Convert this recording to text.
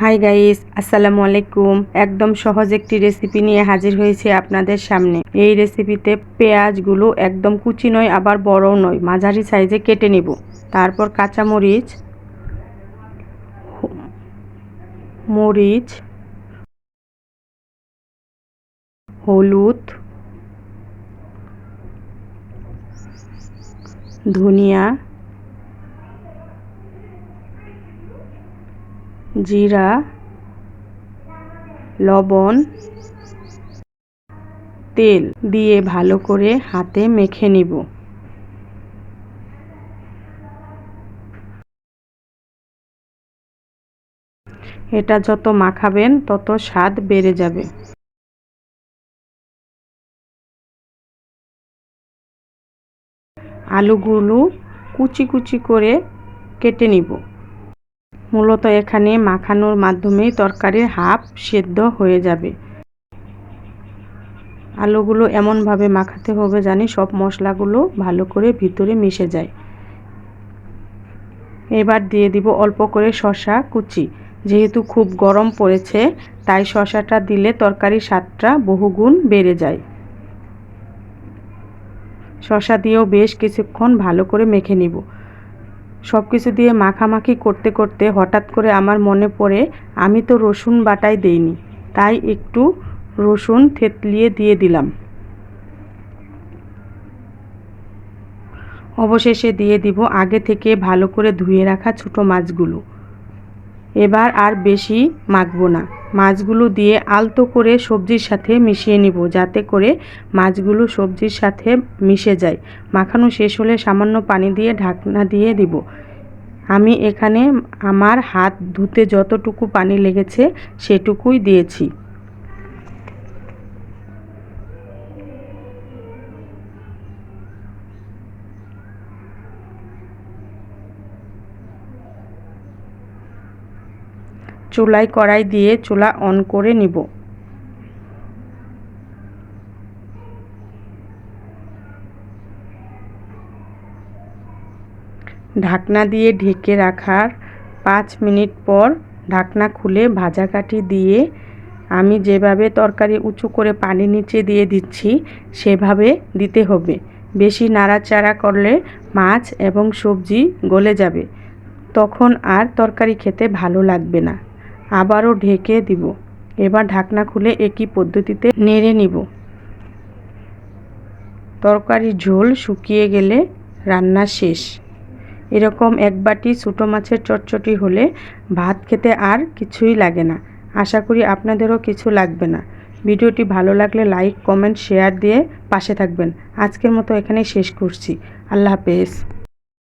Hi guys, আসসালামু আলাইকুম। একদম সহজ একটি রেসিপি নিয়ে হাজির হয়েছে আপনাদের সামনে। এই রেসিপিতে পেঁয়াজগুলো একদম কুচি নয়, আবার বড়ও নয়, মাঝারি সাইজে কেটে নেব। তারপর কাঁচামরিচ, মরিচ, হলুদ, ধনিয়া জিরা, লবণ, তেল দিয়ে ভালো করে হাতে মেখে নিব। এটা যত মাখাবেন, তত স্বাদ বেড়ে যাবে। আলুগুলো কুচি কুচি করে কেটে নিব। মূলত এখানে মাখানোর মাধ্যমেই তরকারির হাফ সেদ্ধ হয়ে যাবে। আলুগুলো এমনভাবে মাখাতে হবে জানি সব মশলাগুলো ভালো করে ভিতরে মিশে যায়। এবার দিয়ে দিব অল্প করে শশা কুচি। যেহেতু খুব গরম পড়েছে, তাই শশাটা দিলে তরকারির স্বাদটা বহুগুণ বেড়ে যায়। শশা দিয়েও বেশ কিছুক্ষণ ভালো করে মেখে নিব। সব কিছু দিয়ে মাখামাখি করতে করতে হঠাৎ করে আমার মনে পড়ে, আমি তো রসুন বাটাই দেইনি, তাই একটু রসুন থেতলিয়ে দিয়ে দিলাম। অবশেষে দিয়ে দিব আগে থেকে ভালো করে ধুয়ে রাখা ছোটো মাছগুলো। এবার আর বেশি মাখবো না। মাছগুলো দিয়ে আলতো করে সবজির সাথে মিশিয়ে নিব, যাতে করে মাছগুলো সবজির সাথে মিশে যায়। মাখানো শেষ হলে সামান্য পানি দিয়ে ঢাকনা দিয়ে দিব। আমি এখানে আমার হাত ধুতে যতটুকু পানি লেগেছে সেটুকুই দিয়েছি। চুলায় কড়াই দিয়ে চুলা অন করে নিব। ঢাকনা দিয়ে ঢেকে রাখার পাঁচ মিনিট পর ঢাকনা খুলে ভাজা কাঠি দিয়ে আমি যেভাবে তরকারি উঁচু করে পানি নিচে দিয়ে দিচ্ছি, সেভাবে দিতে হবে। বেশি নাড়াচাড়া করলে মাছ এবং সবজি গলে যাবে। তখন আর তরকারি খেতে ভালো লাগবে না। আবারও ঢেকে দিব। এবার ঢাকনা খুলে একই পদ্ধতিতে নেড়ে নিব। তরকারি ঝোল শুকিয়ে গেলে রান্না শেষ। এরকম এক বাটি ছোটো মাছের চটচটি হলে ভাত খেতে আর কিছুই লাগে না। আশা করি আপনাদেরও কিছু লাগবে না। ভিডিওটি ভালো লাগলে লাইক, কমেন্ট, শেয়ার দিয়ে পাশে থাকবেন। আজকের মতো এখানেই শেষ করছি। আল্লাহ হাফেজ।